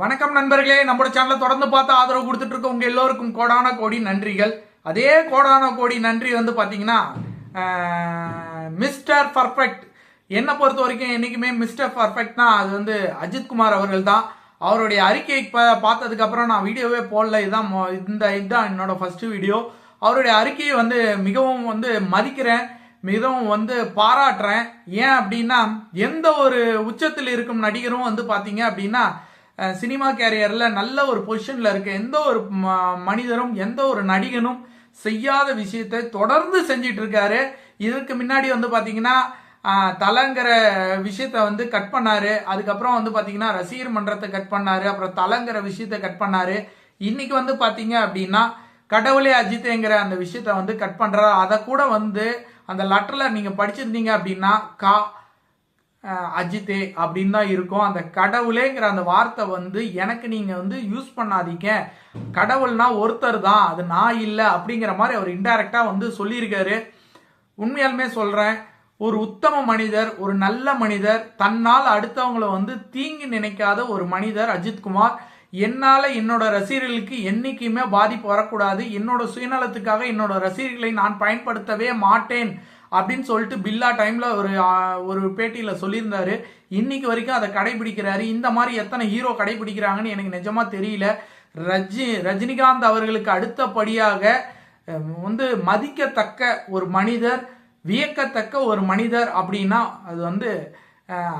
வணக்கம் நண்பர்களே. நம்மளோட சேனலை தொடர்ந்து பார்த்து ஆதரவு கொடுத்துட்டு இருக்க உங்க எல்லோருக்கும் கோடான கோடி நன்றிகள். அதே கோடான கோடி நன்றி வந்து பாத்தீங்கன்னா மிஸ்டர் பர்ஃபெக்ட் என்னை பொறுத்த வரைக்கும் என்னைக்குமே மிஸ்டர் பர்ஃபெக்ட்னா அது வந்து அஜித்குமார் அவர்கள் தான் அவருடைய அறிக்கையை பார்த்ததுக்கு அப்புறம் நான் வீடியோவே போடல. இதுதான் இந்த இதுதான் என்னோட ஃபர்ஸ்ட் வீடியோ அவருடைய அறிக்கையை வந்து மிகவும் வந்து மதிக்கிறேன். மிகவும் வந்து பாராட்டுறேன். ஏன் அப்படின்னா எந்த ஒரு உச்சத்தில் இருக்கும் நடிகரும் வந்து பாத்தீங்க அப்படின்னா சினிமா கேரியரில் நல்ல ஒரு பொசிஷனில் இருக்க எந்த ஒரு ம- மனிதரும் எந்த ஒரு நடிகனும் செய்யாத விஷயத்தை தொடர்ந்து செஞ்சிட்டு இருக்காரு. இதுக்கு முன்னாடி வந்து பார்த்தீங்கன்னா தலைங்கிற விஷயத்த வந்து கட் பண்ணாரு. அதுக்கப்புறம் வந்து பார்த்தீங்கன்னா ரசிகர் மன்றத்தை கட் பண்ணாரு. அப்புறம் தலைங்கிற விஷயத்த கட் பண்ணாரு. இன்னைக்கு வந்து பார்த்தீங்க அப்படின்னா கடவுளே அஜித்தேங்கிற அந்த விஷயத்த வந்து கட் பண்ணுறாரு அதை கூட வந்து அந்த லெட்டரில் நீங்கள் படிச்சிருந்தீங்க அப்படின்னா கா அஜித்தே அப்படின்னு தான் இருக்கும். அந்த கடவுளேங்கிற அந்த வார்த்தை வந்து எனக்கு நீங்க வந்து யூஸ் பண்ணாதீங்க. கடவுள்னா ஒருத்தர் தான் அது நான் இல்லை அப்படிங்கிற மாதிரி அவர் இன்டைரக்டா வந்து சொல்லியிருக்காரு. உண்மையாலுமே சொல்றேன் ஒரு உத்தம மனிதர் ஒரு நல்ல மனிதர் தன்னால் அடுத்தவங்களை வந்து தீங்கு நினைக்காத ஒரு மனிதர் அஜித்குமார் என்னால என்னோட ரசிகர்களுக்கு என்னைக்குமே பாதிப்பு வரக்கூடாது. என்னோட சுயநலத்துக்காக என்னோட ரசிகர்களை நான் பயன்படுத்தவே மாட்டேன். அப்படின்னு சொல்லிட்டு பில்லா டைம்ல ஒரு ஒரு பேட்டியில சொல்லியிருந்தாரு. இன்னைக்கு வரைக்கும் அதை கடைபிடிக்கிறாரு. இந்த மாதிரி எத்தனை ஹீரோ கடைபிடிக்கிறாங்கன்னு எனக்கு நிஜமா தெரியல. ரஜி ரஜினிகாந்த் அவர்களுக்கு அடுத்தபடியாக வந்து மதிக்கத்தக்க ஒரு மனிதர் வியக்கத்தக்க ஒரு மனிதர் அப்படின்னா அது வந்து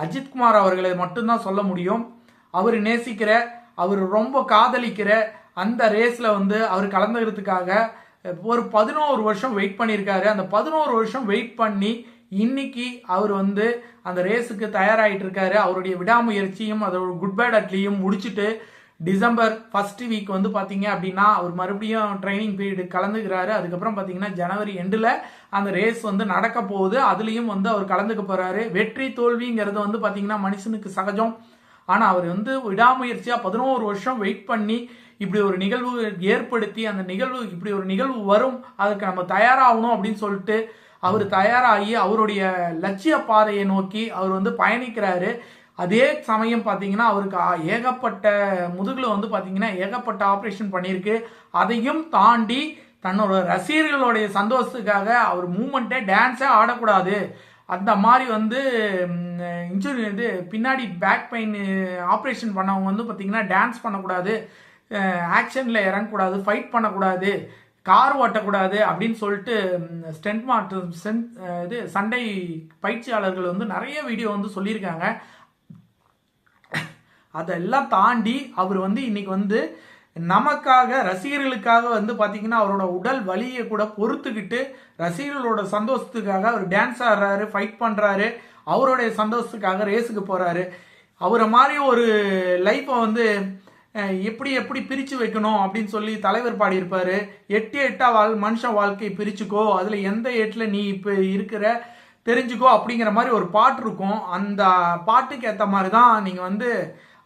அஜித்குமார் அவர்களை மட்டும்தான் சொல்ல முடியும். அவர் நேசிக்கிற அவர் ரொம்ப காதலிக்கிற அந்த ரேஸ்ல வந்து அவர் கலந்துக்கிறதுக்காக ஒரு பதினோரு வருஷம் வெயிட் பண்ணியிருக்காரு அந்த பதினோரு வருஷம் வெயிட் பண்ணி இன்னைக்கு அவர் வந்து அந்த ரேஸுக்கு தயாராகிட்டு இருக்காரு அவருடைய விடாமுயற்சியும் அதோட குட் பேட் அட்லியும் முடிச்சுட்டு டிசம்பர் ஃபர்ஸ்ட் வீக் வந்து பார்த்தீங்க அப்படின்னா அவர் மறுபடியும் ட்ரைனிங் பீரியட் கலந்துக்கிறாரு. அதுக்கப்புறம் பார்த்தீங்கன்னா ஜனவரி எண்டில் அந்த ரேஸ் வந்து நடக்க போகுது. அதுலேயும் வந்து அவர் கலந்துக்க போகிறாரு வெற்றி தோல்விங்கிறது வந்து பார்த்தீங்கன்னா மனுஷனுக்கு சகஜம். ஆனால் அவர் வந்து விடாமுயற்சியாக பதினோரு வருஷம் வெயிட் பண்ணி இப்படி ஒரு நிகழ்வு ஏற்படுத்தி அந்த நிகழ்வு இப்படி ஒரு நிகழ்வு வரும் அதுக்கு நம்ம தயாராகணும் அப்படின்னு சொல்லிட்டு அவர் தயாராகி அவருடைய லட்சிய பாதையை நோக்கி அவர் வந்து பயணிக்கிறாரு. அதே சமயம் பார்த்தீங்கன்னா அவருக்கு ஏகப்பட்ட முதுகில் வந்து பார்த்தீங்கன்னா ஏகப்பட்ட ஆப்ரேஷன் பண்ணியிருக்கு. அதையும் தாண்டி தன்னோட ரசிகர்களுடைய சந்தோஷத்துக்காக அவர் மூமெண்ட்டே டான்ஸே ஆடக்கூடாது. அந்த மாதிரி வந்து இன்ஜுரி இது பின்னாடி பேக் பெயின் ஆப்ரேஷன் பண்ணவங்க வந்து பார்த்தீங்கன்னா டான்ஸ் பண்ணக்கூடாது. ஆக்ஷனில் இறங்கக்கூடாது ஃபைட் பண்ணக்கூடாது கார் ஓட்டக்கூடாது அப்படின்னு சொல்லிட்டு ஸ்டென்ட் மாற்று இது சண்டை பயிற்சியாளர்கள் வந்து நிறைய வீடியோ வந்து சொல்லியிருக்காங்க. அதெல்லாம் தாண்டி அவர் வந்து இன்னைக்கு வந்து நமக்காக ரசிகர்களுக்காக வந்து பார்த்தீங்கன்னா அவரோட உடல் வலியை கூட பொறுத்துக்கிட்டு ரசிகர்களோட சந்தோஷத்துக்காக அவர் டான்ஸ் ஆடுறாரு ஃபைட் பண்ணுறாரு அவருடைய சந்தோஷத்துக்காக ரேஸுக்கு போகிறாரு அவரை மாதிரி ஒரு லைஃப்பை வந்து எப்படி எப்படி பிரித்து வைக்கணும் அப்படின்னு சொல்லி தலைவர் பாடியிருப்பார். எட்டு எட்டா வாழ் மனுஷன் வாழ்க்கை பிரிச்சுக்கோ அதில் எந்த எட்டில் நீ இப்போ இருக்கிற தெரிஞ்சுக்கோ அப்படிங்கிற மாதிரி ஒரு பாட்டு இருக்கும். அந்த பாட்டுக்கு ஏற்ற மாதிரி தான் நீங்கள் வந்து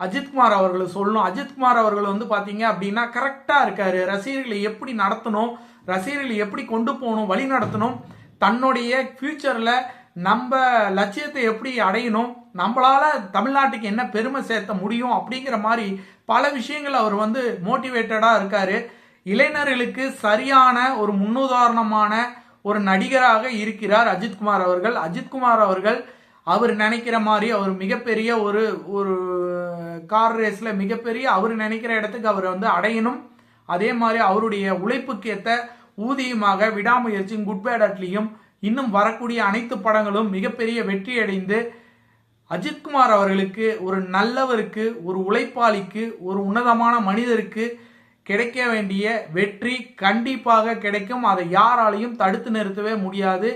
அஜித்குமார் அவர்களை சொல்லணும். அஜித்குமார் அவர்கள் வந்து பார்த்தீங்க அப்படின்னா கரெக்டாக இருக்கார். ரசிகர்களை எப்படி நடத்தணும் ரசிகர்களை எப்படி கொண்டு போகணும் வழி நடத்தணும் தன்னுடைய ஃப்யூச்சரில் நம்ம லட்சியத்தை எப்படி அடையணும்? நம்மளால தமிழ்நாட்டுக்கு என்ன பெருமை சேர்த்த முடியும்? அப்படிங்கிற மாதிரி பல விஷயங்கள் அவர் வந்து மோட்டிவேட்டடாக இருக்காரு. இளைஞர்களுக்கு சரியான ஒரு முன்னுதாரணமான ஒரு நடிகராக இருக்கிறார் அஜித்குமார் அவர்கள். அஜித்குமார் அவர்கள் அவர் நினைக்கிற மாதிரி அவர் மிகப்பெரிய ஒரு ஒரு கார் ரேஸில் மிகப்பெரிய அவர் நினைக்கிற இடத்துக்கு அவர் வந்து அடையணும். அதே மாதிரி அவருடைய உழைப்புக்கேற்ற ஊதியமாக விடாமுயற்சியும் குட் பேட் அட்லியும் இன்னும் வரக்கூடிய அனைத்து படங்களும் மிகப்பெரிய வெற்றி அடைந்து அஜித்குமார் அவர்களுக்கு ஒரு நல்லவருக்கு ஒரு உழைப்பாளிக்கு ஒரு உன்னதமான மனிதருக்கு கிடைக்க வேண்டிய வெற்றி கண்டிப்பாக கிடைக்கும். அதை யாராலையும் தடுத்து நிறுத்தவே முடியாது.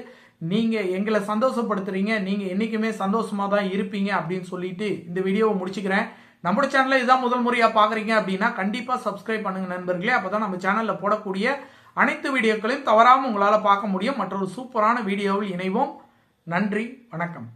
நீங்க எங்களை சந்தோஷப்படுத்துறீங்க. நீங்க என்றைக்குமே சந்தோஷமா தான் இருப்பீங்க அப்படின்னு சொல்லிட்டு இந்த வீடியோவை முடிச்சுக்கிறேன். நம்ம சேனலில் இதான் முதல் முறையாக பார்க்குறீங்க அப்படின்னா கண்டிப்பாக சப்ஸ்கிரைப் பண்ணுங்க நண்பர்களே. அப்போ தான் நம்ம சேனலில் போடக்கூடிய அனைத்து வீடியோக்களையும் தவறாமல் உங்களால் பார்க்க முடியும். மற்றொரு சூப்பரான வீடியோவில் இணைவோம். நன்றி வணக்கம்.